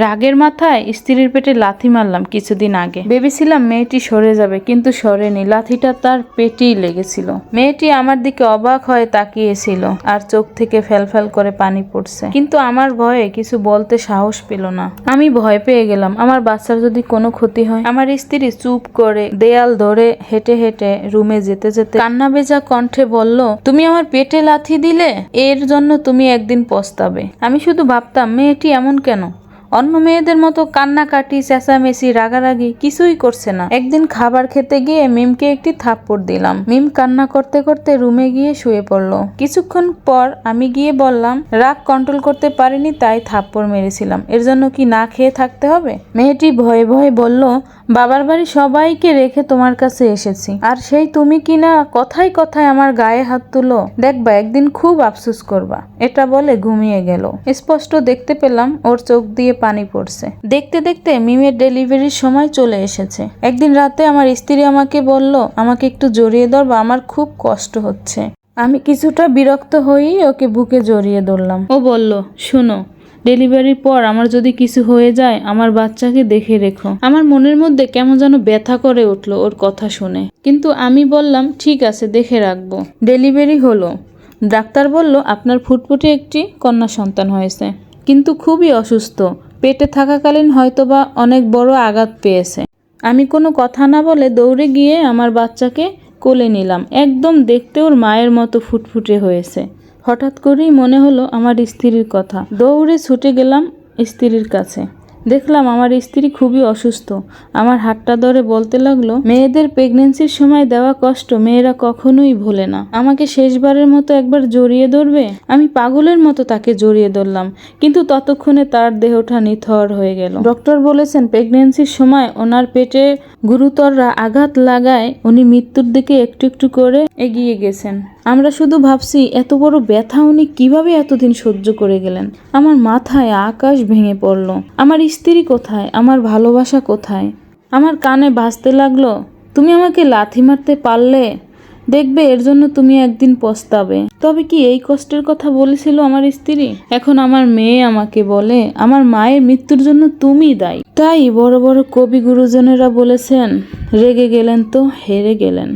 রাগের মাথায় স্ত্রীর পেটে লাথি মারলাম কিছুদিন আগে। ভেবেছিলাম মেয়েটি সরে যাবে, কিন্তু সরেনি। লাথিটা তার পেটেই লেগেছিল। মেয়েটি আমার দিকে অবাক হয়ে তাকিয়েছিল আর চোখ থেকে ফ্যালফ্যাল করে পানি পড়ছে। কিন্তু আমার ভয়ে কিছু বলতে সাহস পেল না। আমি ভয় পেয়ে গেলাম, আমার বাচ্চার যদি কোনো ক্ষতি হয়? আমার স্ত্রী চুপ করে দেয়াল ধরে হেঁটে হেঁটে রুমে যেতে যেতে কান্না বেজা কণ্ঠে বলল, তুমি আমার পেটে লাথি দিলে? এর জন্য তুমি একদিন পস্তাবে। আমি শুধু ভাবতাম, মেয়েটি এমন কেন? অন্য মেয়েদের মতো কান্নাকাটি, চেঁচামেচি, রাগারাগি কিছুই করছে না। একদিন খাবার খেতে গিয়ে মিমকে একটি থাপ্পড় দিলাম। মিম কান্না করতে করতে রুমে গিয়ে শুয়ে পড়ল। কিছুক্ষণ পর আমি গিয়ে বললাম, রাগ কন্ট্রোল করতে পারিনি, তাই থাপ্পড় মেরেছিলাম। এর জন্য কি না খেয়ে থাকতে হবে? মেয়েটি ভয়ে ভয়ে বলল বাবার বাড়ি সবাইকে রেখে তোমার কাছে এসেছি। আর সেই তুমি কিনা কথায় কথায় আমার গায়ে হাত তুলো, দেখবা একদিন খুব আফসোস করবা। এটা বলে ঘুমিয়ে গেল। স্পষ্ট দেখতে পেলাম ওর চোখ দিয়ে পানি পড়ছে। দেখতে দেখতে মিমের ডেলিভারির সময় চলে এসেছে। একদিন রাতে আমার স্ত্রী আমাকে বলল, আমাকে একটু জড়িয়ে ধরবা আমার খুব কষ্ট হচ্ছে। আমি কিছুটা বিরক্ত হয়েই ওকে বুকে জড়িয়ে ধরলাম। ও বলল, শুনো ডেলিভারির পর আমার যদি কিছু হয়ে যায়, আমার বাচ্চাকে দেখে রেখো। আমার মনের মধ্যে কেমন যেন ব্যথা করে উঠল ওর কথা শুনে। কিন্তু আমি বললাম, ঠিক আছে, দেখে রাখব। ডেলিভারি হলো। ডাক্তার বলল, আপনার ফুটফুটে একটি কন্যা সন্তান হয়েছে, কিন্তু খুবই অসুস্থ। পেটে থাকাকালীন হয়তোবা অনেক বড় আঘাত পেয়েছে। আমি কোনো কথা না বলে দৌড়ে গিয়ে আমার বাচ্চাকে কোলে নিলাম। একদম দেখতে ওর মায়ের মতো ফুটফুটে হয়েছে। হঠাৎ করেই মনে হলো আমার স্ত্রীর কথা। দৌড়ে ছুটে গেলাম স্ত্রীর কাছে। দেখলাম আমার স্ত্রী খুবই অসুস্থ। আমার হাতটা ধরে বলতে লাগল, মেয়েদের প্রেগনেন্সির সময় দেওয়া কষ্ট মেয়েরা কখনোই ভোলে না। আমাকে শেষবারের মতো একবার জড়িয়ে ধরবে? আমি পাগলের মতো তাকে জড়িয়ে ধরলাম, কিন্তু ততক্ষণে তার দেহটা নিথর হয়ে গেল। ডক্টর বলেছেন প্রেগনেন্সির সময় ওনার পেটে গুরুতররা আঘাত লাগায় উনি মৃত্যুর দিকে একটু একটু করে এগিয়ে গেছেন। আমরা শুধু ভাবছি, এত বড় ব্যথা উনি কীভাবে এতদিন সহ্য করে গেলেন? আমার মাথায় আকাশ ভেঙে পড়ল। আমার স্ত্রী কোথায়? আমার ভালোবাসা কোথায়? আমার কানে বাজতে লাগল, তুমি আমাকে লাথি মারতে পারলে? দেখবে এর জন্য তুমি একদিন পস্তাবে। তবে কি এই কষ্টের কথা বলেছিল আমার স্ত্রী? এখন আমার মেয়ে আমাকে বলে, আমার মায়ের মৃত্যুর জন্য তুমি দায়ী। তাই বড় বড় কবি গুরুজনেরা বলেছেন, রেগে গেলেন তো হেরে গেলেন।